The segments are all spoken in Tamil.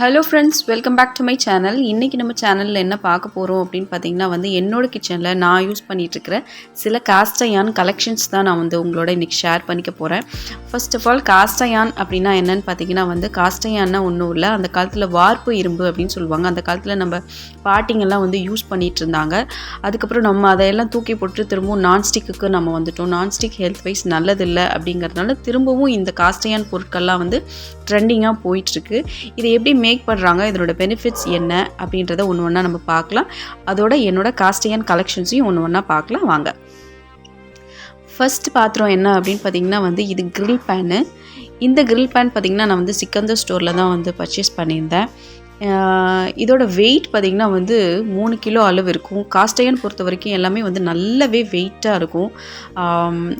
Hello friends welcome back to my channel இன்றைக்கி நம்ம சேனலில் என்ன பார்க்க போகிறோம் அப்படின்னு பார்த்தீங்கன்னா வந்து என்னோடய கிச்சனில் நான் யூஸ் பண்ணிகிட்ருக்கிற சில காஸ்டயான் கலெக்ஷன்ஸ் தான் நான் வந்து உங்களோட இன்றைக்கி ஷேர் பண்ணிக்க போகிறேன் ஃபர்ஸ்ட் ஆஃப் ஆல் காஸ்டயான் அப்படின்னா என்னன்னு பார்த்தீங்கன்னா வந்து காஸ்டயான்னா ஒன்றும் இல்லை. அந்த காலத்தில் வார்ப்பு இரும்பு அப்படின்னு சொல்லுவாங்க. அந்த காலத்தில் நம்ம பாட்டிங்கெல்லாம் வந்து யூஸ் பண்ணிகிட்டு இருந்தாங்க. அதுக்கப்புறம் நம்ம அதையெல்லாம் தூக்கி போட்டு திரும்பவும் நான்ஸ்டிக்கு நம்ம வந்துட்டோம். நான்ஸ்டிக் ஹெல்த் வைஸ் நல்லதில்லை அப்படிங்கிறதுனால திரும்பவும் இந்த காஸ்டயான் பொருட்கள்லாம் வந்து ட்ரெண்டிங்காக போயிட்டுருக்கு. இதை எப்படி மேக் பண்ணுறாங்க இதனோட பெனிஃபிட்ஸ் என்ன அப்படின்றத ஒன்று ஒன்றா நம்ம பார்க்கலாம். அதோட என்னோட காஸ்டியன் கலெக்ஷன்ஸையும் ஒன்று ஒன்றா பார்க்கலாம். வாங்க. ஃபர்ஸ்ட் பாத்திரம் என்ன அப்படின்னு பார்த்தீங்கன்னா வந்து இது க்ரில் பேனு இந்த க்ரில் பேன் பார்த்தீங்கன்னா நான் வந்து சிக்கந்தர் ஸ்டோரில் தான் வந்து பர்ச்சேஸ் பண்ணியிருந்தேன். இதோட வெயிட் பார்த்திங்கன்னா வந்து மூணு கிலோ அளவு இருக்கும். காஸ்டையன் பொறுத்த வரைக்கும் எல்லாமே வந்து நல்லாவே வெயிட்டாக இருக்கும்.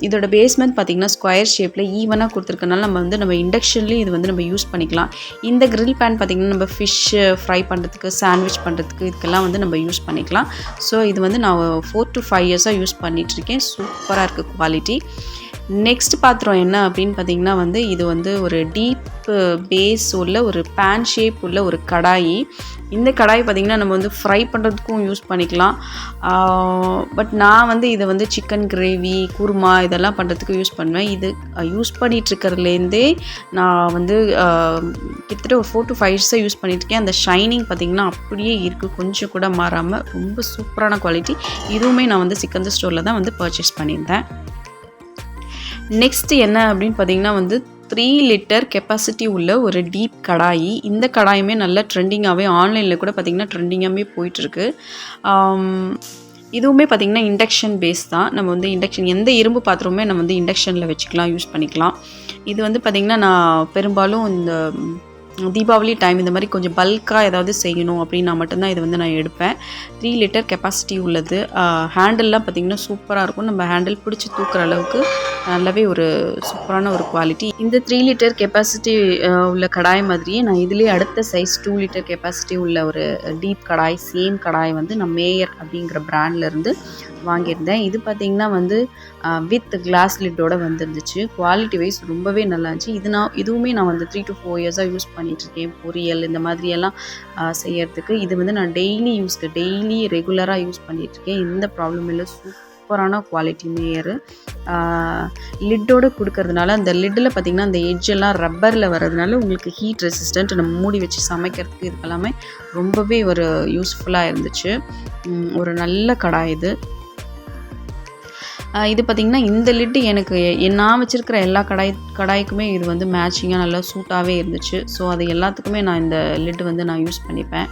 இதோட பேஸ்மெண்ட் பார்த்திங்கன்னா ஸ்கொயர் ஷேப்பில் ஈவனாக கொடுத்துருக்கனால நம்ம வந்து நம்ம இண்டக்ஷன்லேயும் இது வந்து நம்ம யூஸ் பண்ணிக்கலாம். இந்த கிரில் பேன் பார்த்திங்கன்னா நம்ம ஃபிஷ்ஷு ஃப்ரை பண்ணுறதுக்கு சாண்ட்விச் பண்ணுறதுக்கு இதுக்கெல்லாம் வந்து நம்ம யூஸ் பண்ணிக்கலாம். ஸோ இது வந்து நான் ஃபோர் டு ஃபைவ் இயர்ஸாக யூஸ் பண்ணிகிட்ருக்கேன் சூப்பராக இருக்குது குவாலிட்டி நெக்ஸ்ட் பாத்திரம் என்ன அப்படின்னு பார்த்தீங்கன்னா வந்து இது வந்து ஒரு டீப் பேஸ் uh, உள்ள ஒரு பேன் ஷேப் உள்ள ஒரு கடாயி. இந்த கடாய் பார்த்திங்கன்னா நம்ம வந்து ஃப்ரை பண்ணுறதுக்கும் யூஸ் பண்ணிக்கலாம். பட் நான் வந்து இதை வந்து சிக்கன் கிரேவி குருமா இதெல்லாம் பண்ணுறதுக்கு யூஸ் பண்ணுவேன். இது யூஸ் பண்ணிகிட்ருக்கிறதுலேருந்தே நான் வந்து கிட்டத்தட்ட ஒரு ஃபோர் டு ஃபைவ் இயர்ஸாக யூஸ் பண்ணிகிட்ருக்கேன் அந்த ஷைனிங் பார்த்திங்கன்னா அப்படியே இருக்குது கொஞ்சம் கூட மாறாமல் ரொம்ப சூப்பரான குவாலிட்டி இதுவுமே நான் வந்து சிக்கன் ஸ்டோரில் தான் வந்து பர்ச்சேஸ் பண்ணியிருந்தேன். நெக்ஸ்ட் என்ன அப்படின்னு பார்த்தீங்கன்னா வந்து த்ரீ லிட்டர் கெப்பாசிட்டி உள்ள ஒரு டீப் கடாயி. இந்த கடாயுமே நல்ல ட்ரெண்டிங்காகவே ஆன்லைனில் கூட பார்த்திங்கன்னா ட்ரெண்டிங்காகவே போயிட்டுருக்கு. இதுவுமே பார்த்திங்கன்னா இண்டக்ஷன் பேஸ் தான். நம்ம வந்து இண்டக்ஷன் எந்த இரும்பு பாத்திரமுமே நம்ம வந்து இண்டக்ஷனில் வச்சுக்கலாம் யூஸ் பண்ணிக்கலாம். இது வந்து பார்த்திங்கன்னா நான் பெரும்பாலும் இந்த தீபாவளி டைம் இந்த மாதிரி கொஞ்சம் பல்காக ஏதாவது செய்யணும் அப்படின்னா மட்டும்தான் இது வந்து நான் எடுப்பேன். த்ரீ லிட்டர் கெப்பாசிட்டி உள்ளது. ஹேண்டில்லாம் பார்த்திங்கன்னா சூப்பராக இருக்கும். நம்ம ஹேண்டில் பிடிச்சி தூக்குற அளவுக்கு நல்லாவே ஒரு சூப்பரான ஒரு குவாலிட்டி இந்த த்ரீ லிட்டர் கெப்பாசிட்டி உள்ள கடாய் மாதிரியே நான் இதுலேயே அடுத்த சைஸ் டூ லிட்டர் கெப்பாசிட்டி உள்ள ஒரு டீப் கடாய் சேம் கடாய் வந்து நான் மேயர் அப்படிங்கிற பிராண்ட்லேருந்து வாங்கியிருந்தேன். இது பார்த்திங்கன்னா வந்து வித் கிளாஸ் லிட்டோட வந்துருந்துச்சு. குவாலிட்டி வைஸ் ரொம்பவே நல்லா இருந்துச்சு. இது நான் இதுவுமே நான் வந்து த்ரீ டு ஃபோர் இயர்ஸாக யூஸ் பண்ணிகிட்ருக்கேன் பொரியல் இந்த மாதிரியெல்லாம் செய்யறதுக்கு. இது வந்து நான் டெய்லி யூஸ்க்கு டெய்லி ரெகுலராக யூஸ் பண்ணிகிட்ருக்கேன் எந்த ப்ராப்ளம் இல்லை. சூப்பரான குவாலிட்டி மேயரு லிட்டோடு கொடுக்கறதுனால அந்த லிட்டில் பார்த்திங்கன்னா அந்த எட்ஜெல்லாம் ரப்பரில் வர்றதுனால உங்களுக்கு ஹீட் ரெசிஸ்டன்ட் நம்ம மூடி வச்சு சமைக்கிறதுக்கு இதுக்கெல்லாமே ரொம்பவே ஒரு யூஸ்ஃபுல்லாக இருந்துச்சு. ஒரு நல்ல கடாய் இது. இது பார்த்திங்கன்னா இந்த லிட்டு எனக்கு எ- நான் வச்சுருக்கிற எல்லா கடாய் கடாய்க்குமே இது வந்து மேட்சிங்காக நல்லா சூட்டாகவே இருந்துச்சு. ஸோ அது எல்லாத்துக்குமே நான் இந்த லிட்டு வந்து நான் யூஸ் பண்ணிப்பேன்.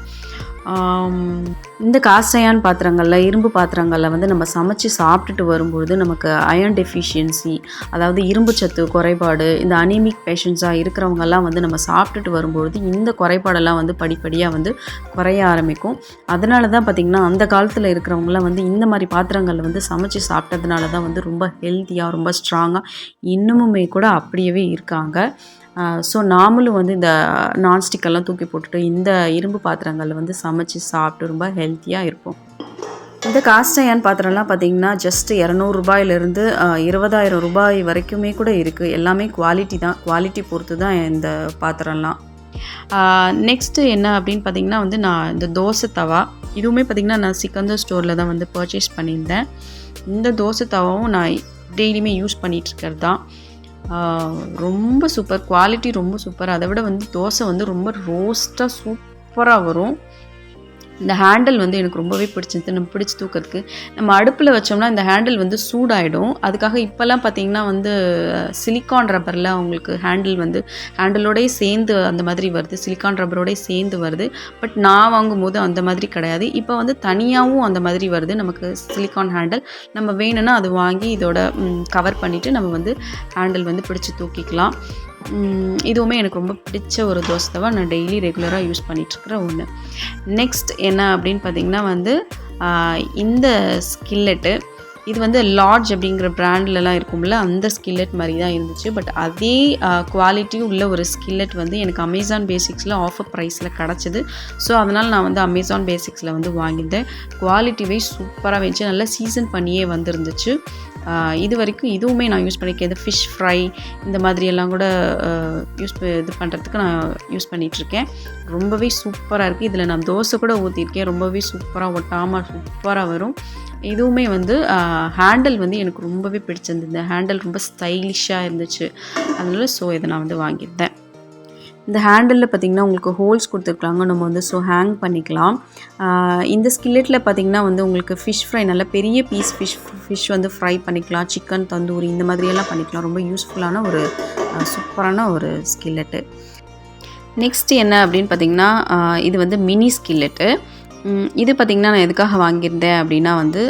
இந்த காஸ்டையான் பாத்திரங்களில் இரும்பு பாத்திரங்களில் வந்து நம்ம சமைச்சு சாப்பிட்டுட்டு வரும்பொழுது நமக்கு அயர்ன் டெஃபிஷியன்சி அதாவது இரும்பு சத்து குறைபாடு இந்த அனிமிக் பேஷண்ட்ஸாக இருக்கிறவங்கெல்லாம் வந்து நம்ம சாப்பிட்டுட்டு வரும்பொழுது இந்த குறைபாடெல்லாம் வந்து படிப்படியாக வந்து குறைய ஆரம்பிக்கும். அதனால தான் பார்த்திங்கன்னா அந்த காலத்தில் இருக்கிறவங்களாம் வந்து இந்த மாதிரி பாத்திரங்களில் வந்து சமைச்சு சாப்பிட்டதுனால தான் வந்து ரொம்ப ஹெல்த்தியாக ரொம்ப ஸ்ட்ராங்காக இன்னுமுமே கூட அப்படியே இருக்காங்க. ஸோ நாமளும் வந்து இந்த நான்ஸ்டிக்கெல்லாம் தூக்கி போட்டுட்டு இந்த இரும்பு பாத்திரங்களில் வந்து சமைச்சு சாப்பிட்டு ரொம்ப ஹெல்த்தியாக இருப்போம். இந்த காஸ்டையான் பாத்திரம்லாம் பார்த்தீங்கன்னா ஜஸ்ட் இரநூறுபாயிலிருந்து இருபதாயிரம் ரூபாய் வரைக்குமே கூட இருக்குது எல்லாமே குவாலிட்டி தான் குவாலிட்டி பொறுத்து தான் இந்த பாத்திரம்லாம். நெக்ஸ்ட்டு என்ன அப்படின்னு பார்த்தீங்கன்னா வந்து நான் இந்த தோசை தவா இதுவுமே பார்த்தீங்கன்னா நான் சிக்கந்தர் ஸ்டோரில் தான் வந்து பர்ச்சேஸ் பண்ணியிருந்தேன். இந்த தோசை தவாவும் நான் டெய்லியுமே யூஸ் பண்ணிகிட்டு இருக்கிறது தான். ரொம்ப சூப்பர் குவாலிட்டி ரொம்ப சூப்பர் அதை விட வந்து தோசை வந்து ரொம்ப ரோஸ்ட்டாக சூப்பராக வரும். இந்த ஹேண்டில் வந்து எனக்கு ரொம்பவே பிடிச்சிருந்து நம்ம பிடிச்சி தூக்கிறதுக்கு. நம்ம அடுப்பில் வச்சோம்னா இந்த ஹேண்டில் வந்து சூடாயிடும். அதுக்காக இப்போல்லாம் பார்த்தீங்கன்னா வந்து சிலிக்கான் ரப்பரில் அவங்களுக்கு ஹேண்டில் வந்து ஹேண்டிலோடய சேர்ந்து அந்த மாதிரி வருது. சிலிக்கான் ரப்பரோடய சேர்ந்து வருது. பட் நான் வாங்கும்போது அந்த மாதிரி கிடையாது. இப்போ வந்து தனியாகவும் அந்த மாதிரி வருது நமக்கு சிலிக்கான் ஹேண்டில் நம்ம வேணும்னா அது வாங்கி இதோட கவர் பண்ணிவிட்டு நம்ம வந்து ஹேண்டில் வந்து பிடிச்சி தூக்கிக்கலாம். இதுவுமே எனக்கு ரொம்ப பிடிச்ச ஒரு தோசை தவா நான் டெய்லி ரெகுலராக யூஸ் பண்ணிகிட்ருக்கிற ஒன்று நெக்ஸ்ட் என்ன அப்படின்னு பார்த்தீங்கன்னா வந்து இந்த ஸ்கில்லெட்டு இது வந்து லார்ஜ் அப்படிங்கிற பிராண்ட்லலாம் இருக்கும்ல அந்த ஸ்கில்லெட் மாதிரி தான் இருந்துச்சு. பட் அதே குவாலிட்டி உள்ள ஒரு ஸ்கில்லெட் வந்து எனக்கு அமேசான் பேசிக்ஸில் ஆஃபர் ப்ரைஸில் கிடச்சிது. ஸோ அதனால் நான் வந்து அமேசான் பேசிக்ஸில் வந்து வாங்கியிருந்தேன். குவாலிட்டி வைஸ் சூப்பராக வந்துச்சு நல்லா சீசன் பண்ணியே வந்துருந்துச்சு. இது வரைக்கும் இதுவுமே நான் யூஸ் பண்ணியிருக்கேன். இது ஃபிஷ் ஃப்ரை இந்த மாதிரி எல்லாம் கூட யூஸ் இது பண்ணுறதுக்கு நான் யூஸ் பண்ணிகிட்ருக்கேன். ரொம்பவே சூப்பராக இருக்குது இதில் நான் தோசை கூட ஊற்றிருக்கேன் ரொம்பவே சூப்பராக ஒட்டாமல் சூப்பராக வரும். இதுவுமே வந்து ஹேண்டில் வந்து எனக்கு ரொம்பவே பிடிச்சிருந்தது. இந்த ஹேண்டில் ரொம்ப ஸ்டைலிஷாக இருந்துச்சு. அதனால ஸோ இதை நான் வந்து வாங்கியிருந்தேன். இந்த ஹேண்டிலில் பார்த்திங்கன்னா உங்களுக்கு ஹோல்ஸ் கொடுத்துருக்காங்க. நம்ம வந்து ஸோ ஹேங் பண்ணிக்கலாம். இந்த ஸ்கில்லெட்டில் பார்த்திங்கன்னா வந்து உங்களுக்கு ஃபிஷ் ஃப்ரை நல்ல பெரிய பீஸ் ஃபிஷ் ஃபிஷ் வந்து ஃப்ரை பண்ணிக்கலாம். சிக்கன் தந்தூரி இந்த மாதிரியெல்லாம் பண்ணிக்கலாம். ரொம்ப யூஸ்ஃபுல்லான ஒரு சூப்பரான ஒரு ஸ்கில்லெட்டு நெக்ஸ்ட் என்ன அப்படின்னு பார்த்தீங்கன்னா இது வந்து மினி ஸ்கில்லெட்டு இது பார்த்திங்கன்னா நான் எதுக்காக வாங்கியிருந்தேன் அப்படின்னா வந்து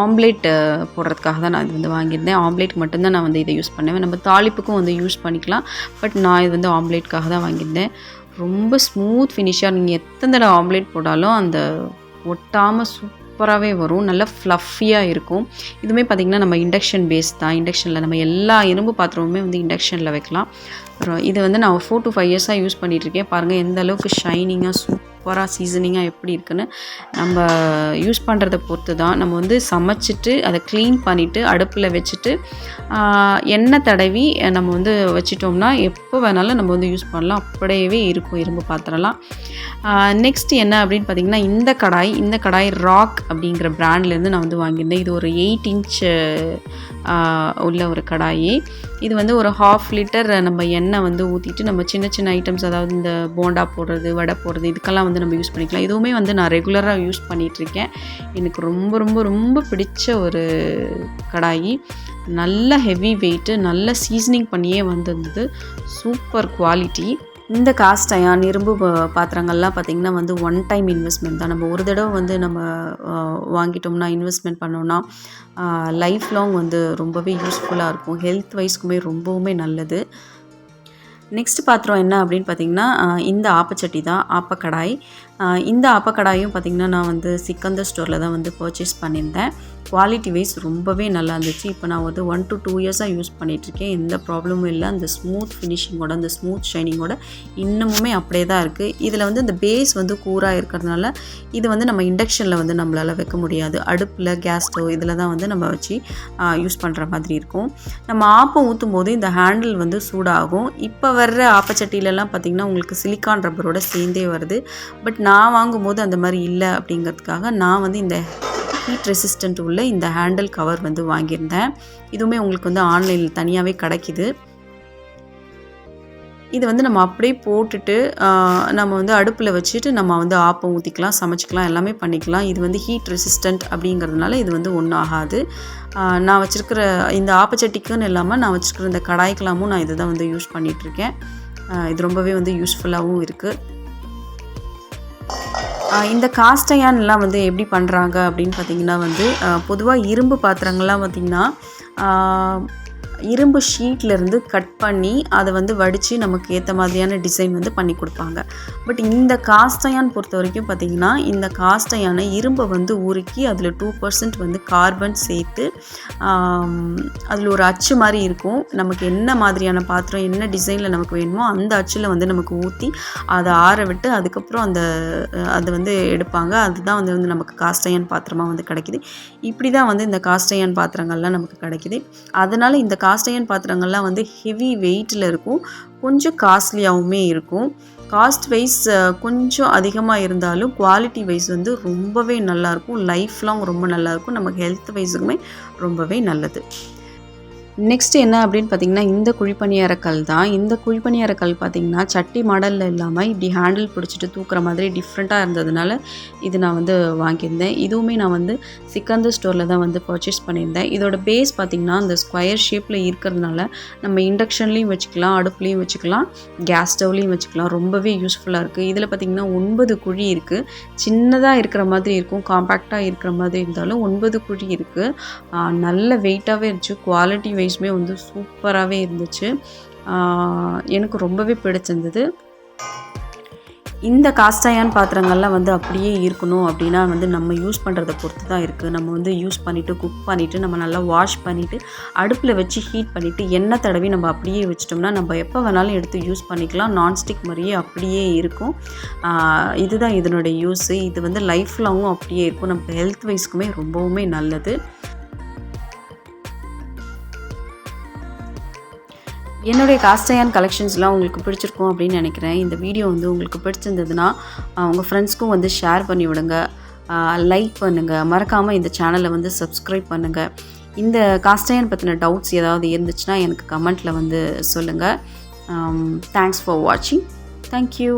ஆம்லேட் போடுறதுக்காக தான் நான் இது வந்து வாங்கியிருந்தேன். ஆம்லேட் மட்டும்தான் நான் வந்து இதை யூஸ் பண்ணுவேன். நம்ம தாளிப்புக்கும் வந்து யூஸ் பண்ணிக்கலாம். பட் நான் இது வந்து ஆம்லேட்காக தான் வாங்கியிருந்தேன். ரொம்ப ஸ்மூத் ஃபினிஷாக நீங்கள் எத்தனை தடவை ஆம்லேட் போட்டாலும் அந்த ஒட்டாமல் சூப்பராகவே வரும். நல்லா ஃப்ளஃபியாக இருக்கும். இதுவுமே பார்த்திங்கன்னா நம்ம இண்டக்ஷன் பேஸ் தான். இண்டக்ஷனில் நம்ம எல்லா இரும்பு பாத்திரமுமே வந்து இண்டக்ஷனில் வைக்கலாம். அப்புறம் இது வந்து நான் ஃபோர் டு ஃபைவ் இயர்ஸாக யூஸ் பண்ணிகிட்ருக்கேன் பாருங்கள் எந்த அளவுக்கு ஷைனிங்காக சூப்பராக சீசனிங்காக எப்படி இருக்குன்னு நம்ம யூஸ் பண்ணுறத பொறுத்து தான் நம்ம வந்து சமைச்சிட்டு அதை க்ளீன் பண்ணிவிட்டு அடுப்பில் வச்சுட்டு எண்ணெய் தடவி நம்ம வந்து வச்சிட்டோம்னா எப்போ வேணாலும் நம்ம வந்து யூஸ் பண்ணலாம். அப்படியே இருக்கும் இரும்பு பாத்திரம்லாம். நெக்ஸ்ட் என்ன அப்படின்னு பார்த்தீங்கன்னா இந்த கடாய் இந்த கடாய் ராக் அப்படிங்கிற ப்ராண்ட்லேருந்து நான் வந்து வாங்கியிருந்தேன். இது ஒரு எயிட் இன்ச் உள்ள ஒரு கடாயி. இது வந்து ஒரு ஹாஃப் லிட்டர் நம்ம எண்ணெய் வந்து ஊற்றிட்டு நம்ம சின்ன சின்ன ஐட்டம்ஸ் அதாவது இந்த போண்டா போடுறது வடை போடுறது இதுக்கெல்லாம் வந்து நம்ம யூஸ் பண்ணிக்கலாம். இதுவுமே வந்து நான் ரெகுலராக யூஸ் பண்ணிகிட்ருக்கேன் எனக்கு ரொம்ப ரொம்ப ரொம்ப பிடிச்ச ஒரு கடாயி. நல்ல ஹெவி வெயிட்டு நல்ல சீசனிங் பண்ணியே வந்திருந்தது. சூப்பர் குவாலிட்டி இந்த காஸ்ட் அயான் இரும்பு பாத்திரங்கள்லாம் பார்த்திங்கன்னா வந்து ஒன் டைம் இன்வெஸ்ட்மெண்ட் தான். நம்ம ஒரு தடவை வந்து நம்ம வாங்கிட்டோம்னா இன்வெஸ்ட்மெண்ட் பண்ணோம்னா லைஃப் லாங் வந்து ரொம்பவே யூஸ்ஃபுல்லாக இருக்கும். ஹெல்த் வைஸ்க்குமே ரொம்பவுமே நல்லது. நெக்ஸ்ட் பாத்திரம் என்ன அப்படின்னு பார்த்தீங்கன்னா இந்த ஆப்பச்சட்டி தான் ஆப்பக்கடாய். இந்த ஆப்பக்கடாயும் பார்த்திங்கன்னா நான் வந்து சிக்கந்தர் ஸ்டோரில் தான் வந்து பர்ச்சேஸ் பண்ணியிருந்தேன். குவாலிட்டி வைஸ் ரொம்பவே நல்லா இருந்துச்சு இப்போ நான் வந்து ஒன் டு டூ இயர்ஸாக யூஸ் பண்ணிகிட்ருக்கேன் எந்த ப்ராப்ளமும் இல்லை. அந்த ஸ்மூத் ஃபினிஷிங்கோட அந்த ஸ்மூத் ஷைனிங்கோட இன்னமுமே அப்படியே தான் இருக்குது இதில் வந்து இந்த பேஸ் வந்து கூராக இருக்கிறதுனால இது வந்து நம்ம இண்டக்ஷனில் வந்து நம்மளால் வைக்க முடியாது. அடுப்பில் கேஸ் ஸ்டவ் இதில் தான் வந்து நம்ம வச்சு யூஸ் பண்ணுற மாதிரி இருக்கும். நம்ம ஆப்பம் ஊற்றும் போது இந்த ஹேண்டில் வந்து சூடாகும். இப்போ வர்ற ஆப்பச்சட்டிலெல்லாம் பார்த்திங்கன்னா உங்களுக்கு சிலிக்கான் ரப்பரோட சேர்ந்தே வருது. பட் நான் வாங்கும்போது அந்த மாதிரி இல்லை அப்படிங்கிறதுக்காக நான் வந்து இந்த ஹீட் ரெசிஸ்டன்ட் உள்ள இந்த ஹேண்டில் கவர் வந்து வாங்கியிருந்தேன். இதுவுமே உங்களுக்கு வந்து ஆன்லைனில் தனியாகவே கிடைக்கிது. இது வந்து நம்ம அப்படியே போட்டுட்டு நம்ம வந்து அடுப்பில் வச்சுட்டு நம்ம வந்து ஆப்பம் ஊற்றிக்கலாம் சமைச்சிக்கலாம் எல்லாமே பண்ணிக்கலாம். இது வந்து ஹீட் ரெசிஸ்டன்ட் அப்படிங்கிறதுனால இது வந்து ஒன்றும் ஆகாது. நான் வச்சுருக்கிற இந்த ஆப்பச்சட்டிக்குன்னு இல்லாமல் நான் வச்சுருக்கிற இந்த கடாய்க்கெல்லாமும் நான் இதை தான் வந்து யூஸ் பண்ணிகிட்ருக்கேன் இது ரொம்பவே வந்து யூஸ்ஃபுல்லாகவும் இருக்குது இந்த காஸ்டயான்லாம் வந்து எப்படி பண்ணுறாங்க அப்படின்னு பார்த்தீங்கன்னா வந்து பொதுவாக இரும்பு பாத்திரங்கள்லாம் பார்த்திங்கன்னா இரும்பு ஷீட்லேருந்து கட் பண்ணி அதை வந்து வடித்து நமக்கு ஏற்ற மாதிரியான டிசைன் வந்து பண்ணி கொடுப்பாங்க. பட் இந்த காஸ்டயான் பொறுத்த வரைக்கும் பார்த்திங்கன்னா இந்த காஸ்டயான இரும்பை வந்து உருக்கி அதில் டூ பர்சன்ட் வந்து கார்பன் சேர்த்து அதில் ஒரு அச்சு மாதிரி இருக்கும். நமக்கு என்ன மாதிரியான பாத்திரம் என்ன டிசைனில் நமக்கு வேணுமோ அந்த அச்சில் வந்து நமக்கு ஊற்றி அதை ஆற விட்டு அதுக்கப்புறம் அந்த அதை வந்து எடுப்பாங்க. அதுதான் வந்து வந்து நமக்கு காஸ்டயான் பாத்திரமாக வந்து கிடைக்குது. இப்படி தான் வந்து இந்த காஸ்டயான் பாத்திரங்கள்லாம் நமக்கு கிடைக்குது. அதனால் இந்த காஸ்ட் அயன் பாத்திரங்கள்லாம் வந்து ஹெவி வெயிட்டில் இருக்கும். கொஞ்சம் காஸ்ட்லியாகவுமே இருக்கும். காஸ்ட் வைஸ் கொஞ்சம் அதிகமாக இருந்தாலும் குவாலிட்டி வைஸ் வந்து ரொம்பவே நல்லாயிருக்கும் லைஃப் லாங் ரொம்ப நல்லாயிருக்கும் நமக்கு ஹெல்த் வைஸுக்குமே ரொம்பவே நல்லது. நெக்ஸ்ட் என்ன அப்படின்னு பார்த்தீங்கன்னா இந்த குழிப்பணியாரக்கல் தான். இந்த குழிப்பணியாரக்கல் பார்த்தீங்கன்னா சட்டி மாடலில் இல்லாமல் இப்படி ஹேண்டில் பிடிச்சிட்டு தூக்குற மாதிரி டிஃப்ரெண்ட்டாக இருந்ததுனால இது நான் வந்து வாங்கியிருந்தேன். இதுவுமே நான் வந்து சிக்கந்தர் ஸ்டோரில் தான் வந்து பர்ச்சேஸ் பண்ணியிருந்தேன். இதோட பேஸ் பார்த்திங்கன்னா அந்த ஸ்கொயர் ஷேப்பில் இருக்கிறதுனால நம்ம இண்டக்ஷன்லேயும் வச்சுக்கலாம் அடுப்புலேயும் வச்சுக்கலாம் கேஸ் ஸ்டவ்லேயும் வச்சுக்கலாம். ரொம்பவே யூஸ்ஃபுல்லாக இருக்குது இதில் பார்த்திங்கன்னா ஒன்பது குழி இருக்குது சின்னதாக இருக்கிற மாதிரி இருக்கும் காம்பேக்டாக இருக்கிற மாதிரி இருந்தாலும் ஒன்பது குழி இருக்குது நல்ல வெயிட்டாகவே இருந்துச்சு. குவாலிட்டி வைஸ்மே வந்து சூப்பராகவே இருந்துச்சு. எனக்கு ரொம்பவே பிடிச்சிருந்தது. இந்த காஸ்டாயான் பாத்திரங்கள்லாம் வந்து அப்படியே இருக்கணும் அப்படின்னா வந்து நம்ம யூஸ் பண்ணுறத பொறுத்து தான் இருக்குது நம்ம வந்து யூஸ் பண்ணிவிட்டு குக் பண்ணிவிட்டு நம்ம நல்லா வாஷ் பண்ணிவிட்டு அடுப்பில் வச்சு ஹீட் பண்ணிவிட்டு எண்ணெய் தடவி நம்ம அப்படியே வச்சிட்டோம்னா நம்ம எப்போ வேணாலும் எடுத்து யூஸ் பண்ணிக்கலாம். நான்ஸ்டிக் மாதிரியே அப்படியே இருக்கும். இதுதான் இதனுடைய யூஸு இது வந்து லைஃப் லாங்கும் அப்படியே இருக்கும். நம்ம ஹெல்த் வைஸ்க்குமே ரொம்பவுமே நல்லது. என்னுடைய காஸ்டையான் கலெக்ஷன்ஸ்லாம் உங்களுக்கு பிடிச்சிருக்கும் அப்படின்னு நினைக்கிறேன். இந்த வீடியோ வந்து உங்களுக்கு பிடிச்சிருந்ததுன்னா உங்கள் ஃப்ரெண்ட்ஸ்க்கும் வந்து ஷேர் பண்ணி விடுங்க. லைக் பண்ணுங்கள் மறக்காமல் இந்த சேனலை வந்து சப்ஸ்கிரைப் பண்ணுங்கள் இந்த காஸ்டையான் பற்றின டவுட்ஸ் ஏதாவது இருந்துச்சுன்னா எனக்கு கமெண்ட்டில் வந்து சொல்லுங்கள் தேங்க்ஸ் ஃபார் வாட்சிங் தேங்க்யூ